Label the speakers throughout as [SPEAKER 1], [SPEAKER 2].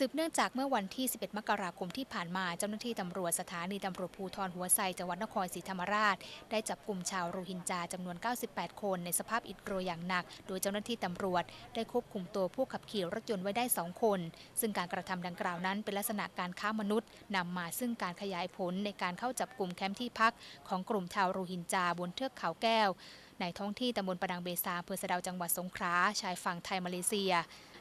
[SPEAKER 1] สืบเนื่องจากเมื่อวันที่ 11 มกราคมที่ผ่านมาเจ้าหน้าที่ตำรวจสถานีตำรวจภูธรหัวไซจังหวัดนครศรีธรรมราช ได้จับกลุ่มชาวโรฮิงญาจำนวน 98 คนในสภาพอิดโรยอย่างหนัก โดยเจ้าหน้าที่ตำรวจ ได้ควบคุมตัวผู้ขับขี่รถยนต์ไว้ได้ 2 คน ซึ่งการกระทำดังกล่าวนั้นเป็นลักษณะการค้ามนุษย์นำมาซึ่งการขยายผลในการเข้าจับกลุ่มแคมป์ที่พัก ของกลุ่มชาวโรฮิงญาบนเทือกเขาแก้วในท้องที่ตำบลประดังเบซาอำเภอสะดาจังหวัดสงขลาชายฝั่งไทยมาเลเซีย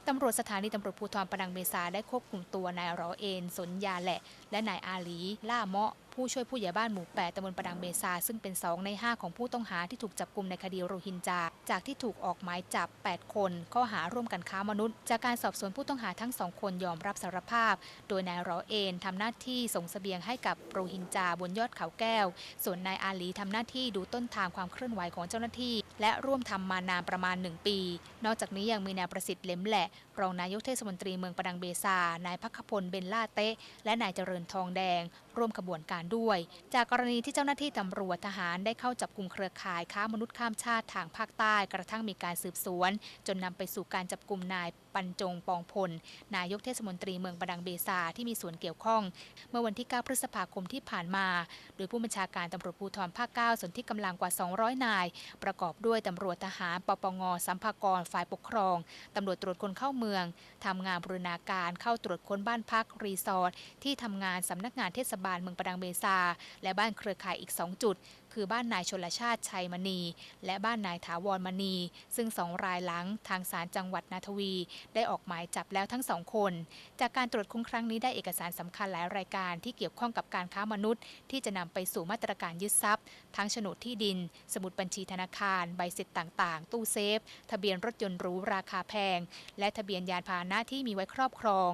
[SPEAKER 1] ตำรวจสถานีตำรวจภูธรปนังเบซาได้ควบคุมตัวนายรอเอนสนยาแหละ และนายอาลีล่าเมาะ ผู้ช่วยผู้ใหญ่บ้านหมู่8ตำบลประดังเบซา ซึ่งเป็น2ใน 5 ของผู้ต้องหาที่ถูกจับกลุ่มในคดีโรฮิงญาจากที่ถูกออกหมายจับ 8 คนข้อหาร่วมกันค้ามนุษย์ จากการสอบสวนผู้ต้องหาทั้งสองคนยอมรับสารภาพ โดยนายรอเอนทำหน้าที่ส่งเสบียงให้กับโรฮิงญาบนยอดเขาแก้ว ส่วนนายอาลีทำหน้าที่ดูต้นทางความเคลื่อนไหวของเจ้าหน้าที่ และร่วมทำมานานประมาณ 1 ปี นอกจากนี้ยังมีนายประสิทธิ์เล็มแหละ รองนายกเทศมนตรีเมืองประดังเบซา นายพักพลเบนล่าเตะ และนายเจริญทองแดง ร่วมขบวนการด้วย จากกรณีที่เจ้าหน้าที่ตำรวจทหารได้เข้าจับกลุ่มเครือข่ายค้ามนุษย์ข้ามชาติทางภาคใต้กระทั่งมีการสืบสวน จนนำไปสู่การจับกลุ่มนาย ปันจงปองพล นายกเทศมนตรีเมืองประดังเบซาที่มีส่วนเกี่ยวข้อง เมื่อวันที่ 9 พฤษภาคมที่ผ่านมา โดยผู้บัญชาการตำรวจภูธรภาค 9 ส่วนที่กำลังกว่า 200 นาย ประกอบด้วยตำรวจทหาร ปปง สัมภากร ฝ่ายปกครองตำรวจตรวจคนเข้าเมืองทำงานบรูรณาการเข้าตรวจค้นบ้านพักรีสอร์ทที่ทำงานสำนักงานเทศบาลเมืองประดังเบซา และบ้านเครือข่ายอีก 2 จุด คือบ้านนายชนลชาติชัยมณี และบ้านนายถาวรมณี ซึ่งสองรายหลังทางศาลจังหวัดนาทวี ได้ออกหมายจับแล้วทั้งสองคน จากการตรวจค้นครั้งนี้ได้เอกสารสำคัญหลายรายการที่เกี่ยวข้องกับการค้ามนุษย์ ที่จะนำไปสู่มาตรการยึดทรัพย์ ทั้งโฉนดที่ดิน สมุดบัญชีธนาคาร ใบเสร็จต่างๆ ตู้เซฟ ทะเบียนรถยนต์หรูราคาแพง และทะเบียนยานพาหนะที่มีไว้ครอบครอง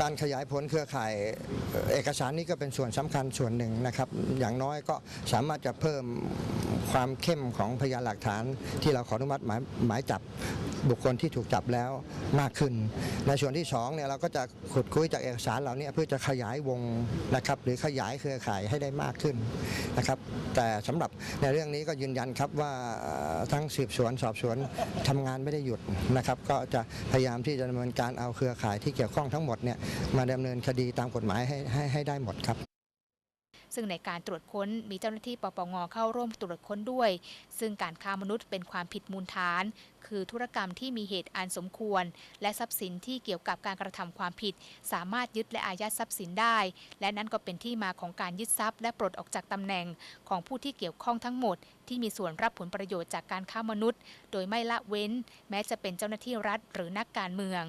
[SPEAKER 2] การขยายผลเครือข่ายเอกสารนี้ก็เป็นส่วนสำคัญส่วนหนึ่งนะครับ อย่างน้อยก็สามารถจะเพิ่มความเข้มของพยานหลักฐานที่เราขออนุมัติหมายหมายจับบุคคลที่ถูกจับแล้วมากขึ้น ในส่วนที่สองเนี่ยเราก็จะขุดคุยจากเอกสารเหล่านี้เพื่อจะขยายวงนะครับหรือขยายเครือข่ายให้ได้มากขึ้นนะครับแต่สำหรับในเรื่องนี้ก็ยืนยันครับว่าทั้งสืบสวนสอบสวนทำงานไม่ได้หยุดนะครับก็จะพยายามที่จะดำเนินการเอาเครือข่ายที่เกี่ยวข้องทั้งหมดเนี่ยมาดำเนินคดีตามกฎหมายให้ให้ให้ได้หมดครับ
[SPEAKER 1] ซึ่งในการตรวจค้นมีเจ้าหน้าที่ปปงเข้าร่วมตรวจค้นด้วย ซึ่งการค้ามนุษย์เป็นความผิดมูลฐาน คือธุรกรรมที่มีเหตุอันสมควร และทรัพย์สินที่เกี่ยวกับการกระทำความผิด สามารถยึดและอายัดทรัพย์สินได้ และนั่นก็เป็นที่มาของการยึดทรัพย์และปลดออกจากตำแหน่งของผู้ที่เกี่ยวข้องทั้งหมดที่มีส่วนรับผลประโยชน์จากการค้ามนุษย์ โดยไม่ละเว้น แม้จะเป็นเจ้าหน้าที่รัฐหรือนักการเมือง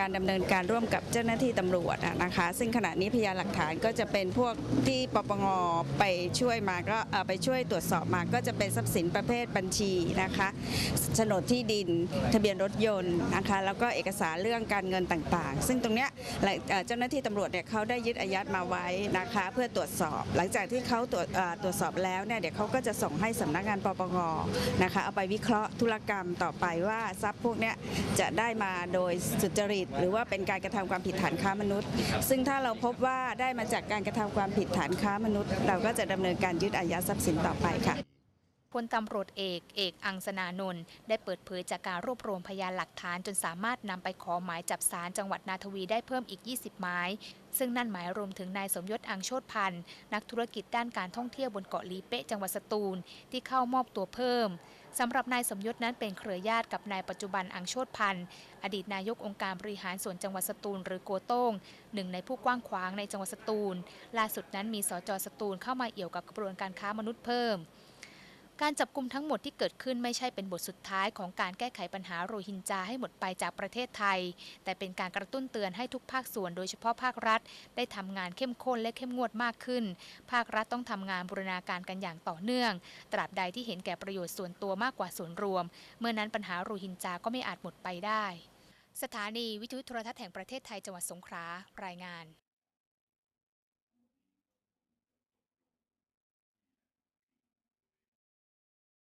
[SPEAKER 3] การดำเนินการร่วมกับเจ้าหน้าที่ตำรวจนะคะ ซึ่งขณะนี้พยานหลักฐานก็จะเป็นพวกที่ปปงไปช่วยมาก็ไปช่วยตรวจสอบมาก็จะเป็นทรัพย์สินประเภทบัญชีนะคะโฉนดที่ดินทะเบียนรถยนต์นะคะ แล้วก็เอกสารเรื่องการเงินต่างๆ ซึ่งตรงเนี้ยเจ้าหน้าที่ตำรวจเนี่ยเขาได้ยึดอายัดมาไว้นะคะ เพื่อตรวจสอบ หลังจากที่เขาตรวจตรวจสอบแล้วเนี่ยเดี๋ยวเขาก็จะส่งให้สำนักงานปปงนะคะเอาไปวิเคราะห์ธุรกรรมต่อไปว่าทรัพย์พวกเนี้ยจะได้มาโดยสุจริตหรือว่าเป็นการกระทำความผิดฐานค้ามนุษย์ ซึ่งถ้าเราพบว่าได้มาจากการกระทำความผิดฐานค้ามนุษย์ เราก็จะดำเนินการยึดอายัดทรัพย์สินต่อไปค่ะ
[SPEAKER 1] พลตำรวจเอก เอกอังสนานนท์ได้เปิดเผยจากการรวบรวมพยานหลักฐานจนสามารถนำไปขอหมายจับสารจังหวัดนาทวีได้เพิ่มอีก 20 หมาย ซึ่งนั่นหมายรวมถึงนายสมยศอังโชตพันธ์นักธุรกิจด้านการท่องเที่ยวบนเกาะลีเป๊ะจังหวัดสตูล ที่เข้ามอบตัวเพิ่มสำหรับนายสมยศนั้นเป็นเครือญาติกับนายปัจจุบันอังโชตพันธ์อดีตนายกองค์การบริหารส่วนจังหวัดสตูล หรือโกโต้งหนึ่งในผู้กว้างขวางในจังหวัดสตูล ล่าสุดนั้นมีสจสตูลเข้ามาเอี่ยวกับกระบวนการค้ามนุษย์เพิ่ม การจับกลุ่มทั้งหมดที่เกิดขึ้นไม่ใช่เป็นบทสุดท้ายของการแก้ไขปัญหาโรฮิงญาให้หมดไปจากประเทศไทย แต่เป็นการกระตุ้นเตือนให้ทุกภาคส่วนโดยเฉพาะภาครัฐ ได้ทำงานเข้มข้นและเข้มงวดมากขึ้น ภาครัฐต้องทำงานบูรณาการกันอย่างต่อเนื่อง ตราบใดที่เห็นแก่ประโยชน์ส่วนตัวมากกว่าส่วนรวม เมื่อนั้นปัญหาโรฮิงจาก็ไม่อาจหมดไปได้ สถานีวิทยุโทรทัศน์แห่งประเทศไทยจังหวัดสงขลารายงาน